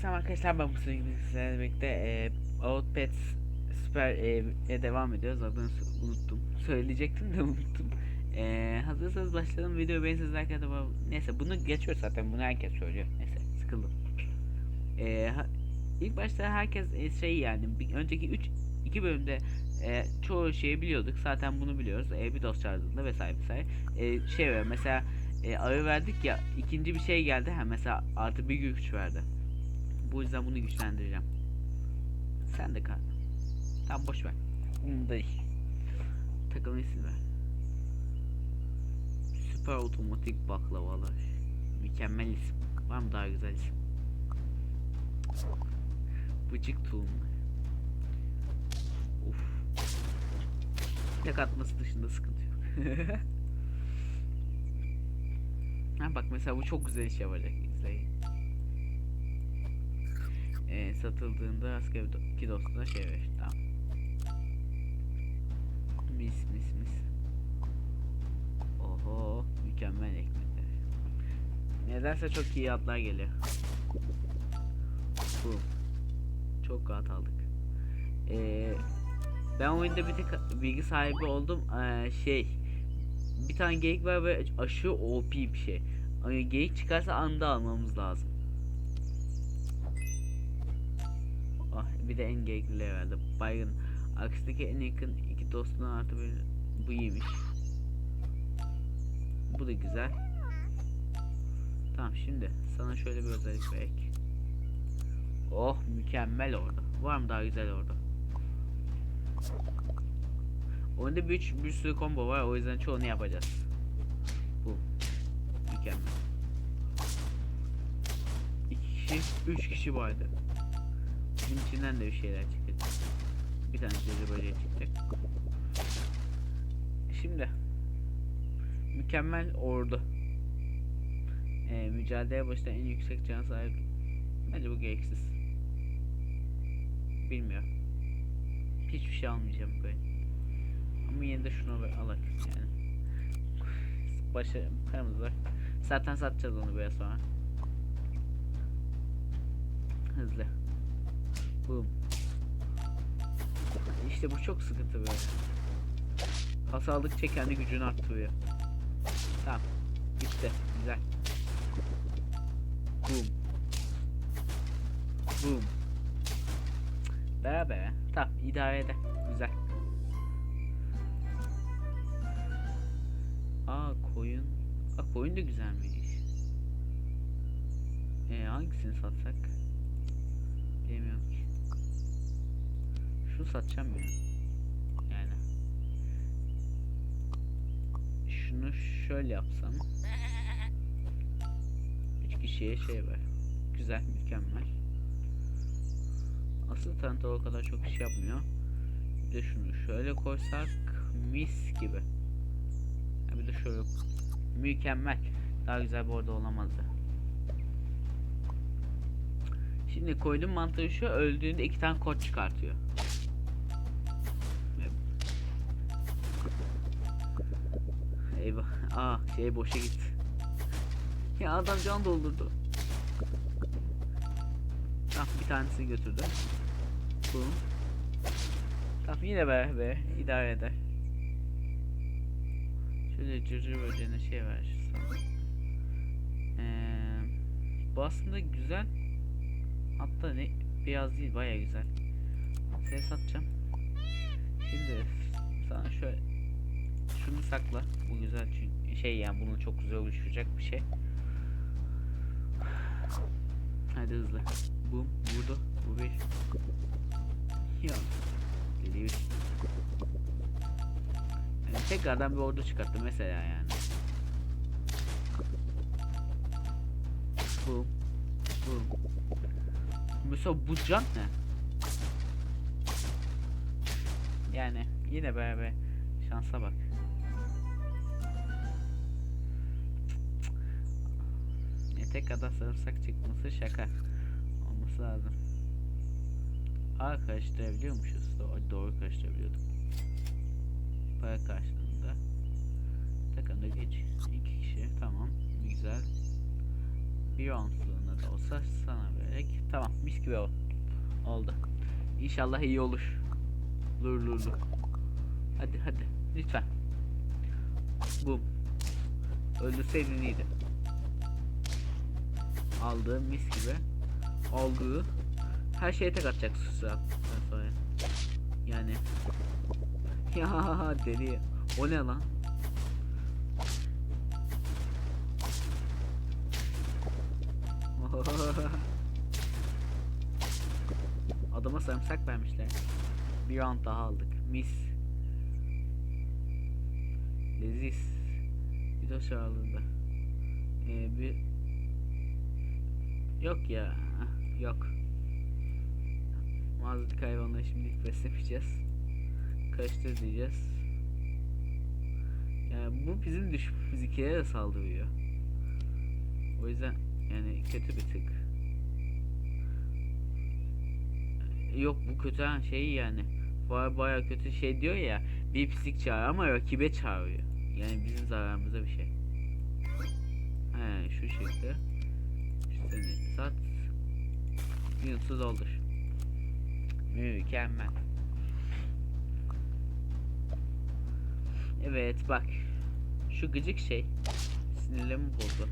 selam arkadaşlar ben bu sizlerle birlikte e, Outpets Süper E'ye devam ediyoruz. Adını unuttum. Söyleyecektim de unuttum. E, hazırsanız başlayalım. Videoyu beğenirseniz like atıp Neyse bunu geçiyor zaten. Bunu herkes söylüyor. Neyse sıkıldım. E, ha- ilk başta herkes e, şey yani bir, önceki 3 2 bölümde e, çoğu şeyi biliyorduk. Zaten bunu biliyoruz. E, bir dost çağırdığında vesaire vesaire. E, şey var mesela e, arı verdik ya ikinci bir şey geldi. Ha mesela artı bir güç verdi. Bu yüzden bunu güçlendireceğim. Sen de kal. Tamam boş ver. Bunu da iş. Takımın ismi ver. Süper otomatik baklavalar. Mükemmel isim. Var mı daha güzel isim? Bıcık tulumlar. Uf. Tek atması dışında sıkıntı yok. ha bak mesela bu çok güzel iş yapacak. İzleyin. Ee, satıldığında iki dostuna şey ver. Tamam. Mis mis mis. Oho mükemmel ekmekler. Nedense çok iyi atlar geliyor. Bu. Çok rahat aldık. Ee, ben oyunda bir tek bilgi sahibi oldum. Ee, şey bir tane geyik var ve aşırı OP bir şey. Hani geyik çıkarsa anda almamız lazım. Bir de en geyikliye verdi. Baygın. Aksindeki en yakın iki dostuna artı bir bu iyiymiş. Bu da güzel. Tamam şimdi sana şöyle bir özellik verek. Oh mükemmel orada. Var mı daha güzel orada? Oyunda bir, bir sürü combo var o yüzden çoğunu yapacağız. Bu. Mükemmel. İki kişi, üç kişi vardı. Bunun içinden de bir şeyler çıkacak. Bir tane cüce böceği çıkacak. Şimdi. Mükemmel ordu. Ee, mücadeleye başta en yüksek can sahip. Bence bu gereksiz. Bilmiyorum. Hiçbir şey almayacağım böyle. Ama yine de şunu alak yani. Başa paramız var. Zaten satacağız onu biraz sonra. Hızlı. Boom. İşte bu çok sıkıntı böyle. Has aldıkça kendi gücünü arttırıyor. Tamam. Gitti. Güzel. Boom. Boom. Be be. Tamam idare eder. Güzel. Aa koyun. Aa koyun da güzelmiş. Ee hangisini satsak? Bilmiyorum satacağım ya. Yani. Şunu şöyle yapsam. Üç kişiye şey var. Güzel, mükemmel. Asıl tanta o kadar çok iş yapmıyor. Bir de şunu şöyle koysak mis gibi. Bir de şöyle mükemmel. Daha güzel bir orada olamazdı. Şimdi koydum mantığı şu öldüğünde iki tane kod çıkartıyor. Eyvah. Aa şey boşa gitti. Ya adam can doldurdu. Tamam bir tanesini götürdü. Bu. Tamam yine be be idare eder. Şöyle cırcır böceğine şey ver. Ee, bu aslında güzel. Hatta ne beyaz değil baya güzel. Seni satacağım. Şimdi sana şöyle şunu sakla. Bu güzel çünkü şey yani bunu çok güzel oluşturacak bir şey. Hadi hızlı. Bu vurdu. Bu bir. Ya. Geliyor. Yani tekrardan bir ordu çıkarttı mesela yani. Bu. Bu. Mesela bu can ne? Yani yine beraber şansa bak. Tek kadar sarımsak çıkması şaka olması lazım. A karıştırabiliyormuşuz. Doğru, doğru karıştırabiliyorduk. Para karşılığında. Takımda geç. İki kişi. Tamam. Güzel. Bir ouncelığına da olsa sana vererek. Tamam mis gibi ol. Oldu. İnşallah iyi olur. Lur lur lur. Hadi hadi lütfen. Bum. Öldürseydin iyiydi. Aldı mis gibi. Aldığı. Her şeye tek atacak susam. sonra. Yani. Ya deli. O ne lan? Adama sarımsak vermişler. Bir round daha aldık. Mis. Leziz. Video çağrıldı. Ee, bir... Yok ya. Yok. Mağazalık hayvanları şimdilik beslemeyeceğiz. Karıştır diyeceğiz. Yani bu bizim düşük fizikeye de saldırıyor. O yüzden yani kötü bir tık. Yok bu kötü şey yani. Baya baya kötü şey diyor ya. Bir fizik çağırıyor ama rakibe çağırıyor. Yani bizim zararımıza bir şey. He şu şekilde. Seni sat. Yunsuz doldur. Mükemmel. Evet bak. Şu gıcık şey sinirlerimi bozdu.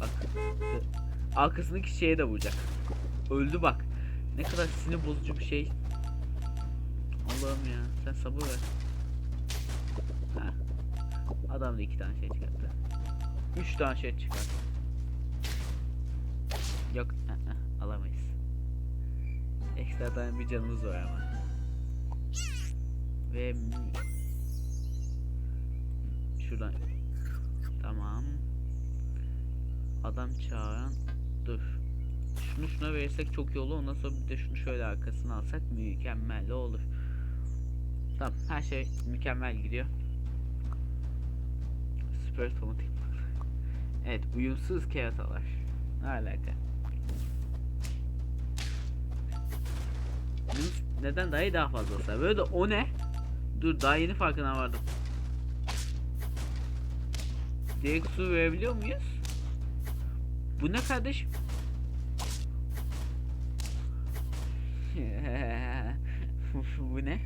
Bak. Arkasındaki şeye de vuracak. Öldü bak. Ne kadar sinir bozucu bir şey. Allah'ım ya. Sen sabır ver. Ha. Adam da iki tane şey çıkarttı. Üç tane şey çıkarttı. Yok. alamayız. Ekstradan bir canımız var ama. Ve şuradan. Tamam. Adam çağıran dur. Şunu şuna verirsek çok iyi olur. Ondan sonra bir de şunu şöyle arkasına alsak mükemmel olur. Tamam her şey mükemmel gidiyor. Süper otomatik. Evet uyumsuz keratalar ne alaka Bunun neden dahi daha fazla olsa böyle de o ne dur daha yeni farkına vardım Direkt su verebiliyor muyuz? Bu ne kardeşim? Bu ne?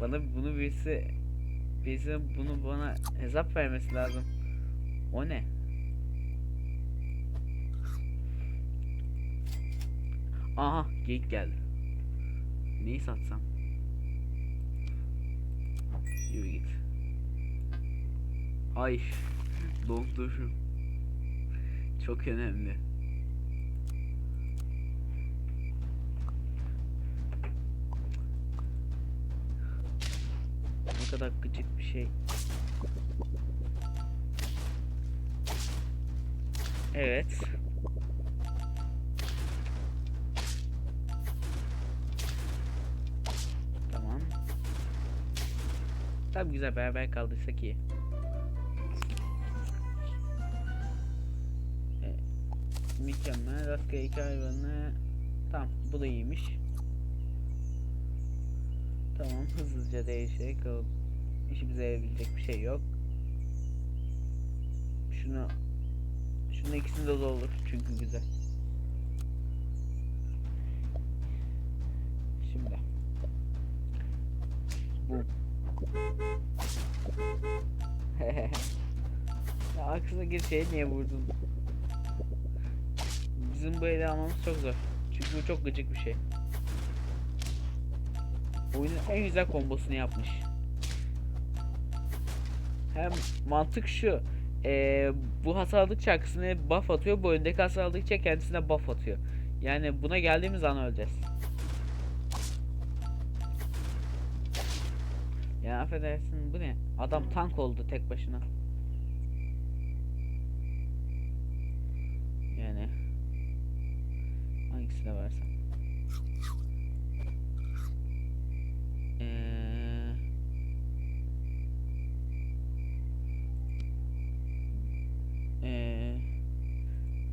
Bana bunu birisi birisi bunu bana hesap vermesi lazım. O ne? Aha geyik geldi. Neyi satsam? Yürü git. Ay doldurum. Çok önemli. Ne kadar gıcık bir şey. Evet. Tam güzel beraber kaldıysak iyi. E, Mükemmel. Rastgele iki hayvanı. Tamam bu da iyiymiş. Tamam hızlıca değişik. O işimize yarayabilecek bir şey yok. Şunu şunun ikisini de olur çünkü güzel. Şimdi bu ya aklına gir şey niye vurdun? Bizim bu ele almamız çok zor. Çünkü bu çok gıcık bir şey. Oyunun en güzel kombosunu yapmış. Hem mantık şu. eee, bu hasarlık şarkısına buff atıyor. Bu öndeki hasarlıkça kendisine buff atıyor. Yani buna geldiğimiz an öleceğiz. Ya affedersin bu ne? Adam tank oldu tek başına. Yani hangisine versem? Eee Eee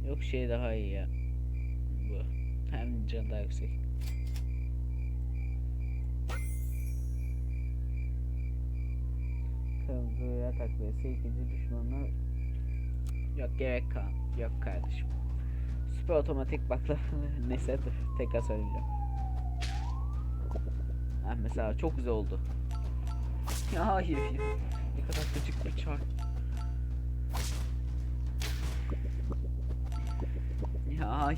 Yok şey daha iyi ya. Bu. Hem can daha yüksek. Kırmızıya takviyesi ikinci düşmanı Yok gerek kal. Yok kardeşim. Süper otomatik bakla. Neyse dur tekrar söyleyeceğim. Ha, mesela çok güzel oldu. Ya hayır ya. Ne kadar gıcık bir çar. Ya ay.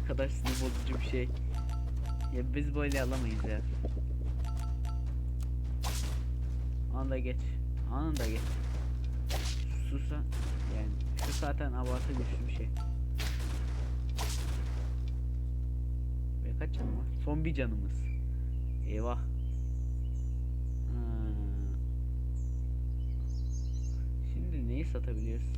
Ne kadar sinir bozucu bir şey. Ya biz böyle alamayız ya. Anında geç. Anında geç. Susa yani şu zaten abartı güçlü bir şey. Ve kaç canım var? Son bir canımız. Eyvah. Ha. Şimdi neyi satabiliriz?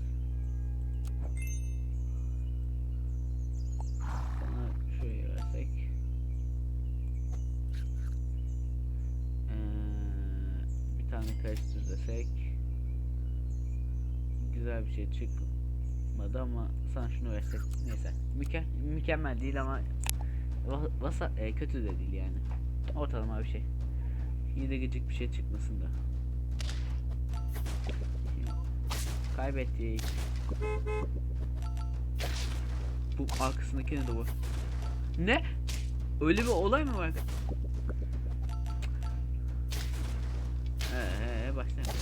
Şey çıkmadı ama sana şunu versek. Neyse. Müke mükemmel değil ama va- vasa e, kötü de değil yani. Ortalama bir şey. Yine de gıcık bir şey çıkmasın da. Kaybettik. Bu arkasındaki ne de bu? Ne? Öyle bir olay mı var? Ee başlayalım.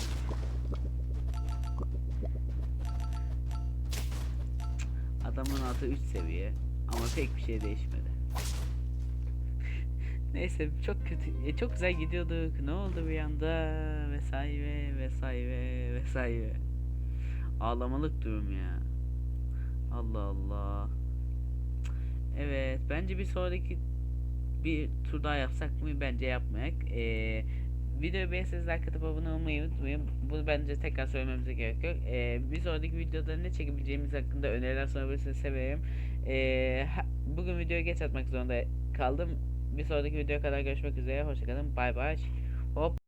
Adamın altı 3 seviye ama pek bir şey değişmedi. Neyse çok kötü, e, çok güzel gidiyorduk. Ne oldu bir anda vesaire vesaire vesaire. Ağlamalık durum ya. Allah Allah. Evet, bence bir sonraki bir tur daha yapsak mı? Bence yapmayak. Ee, videoyu beğenirseniz like atıp abone olmayı unutmayın. Bunu bence tekrar söylememize gerek yok. Ee, bir sonraki videoda ne çekebileceğimiz hakkında öneriler sunabilirseniz severim. Ee, bugün videoyu geç atmak zorunda kaldım. Bir sonraki videoya kadar görüşmek üzere. Hoşçakalın. Bay bay. Hop.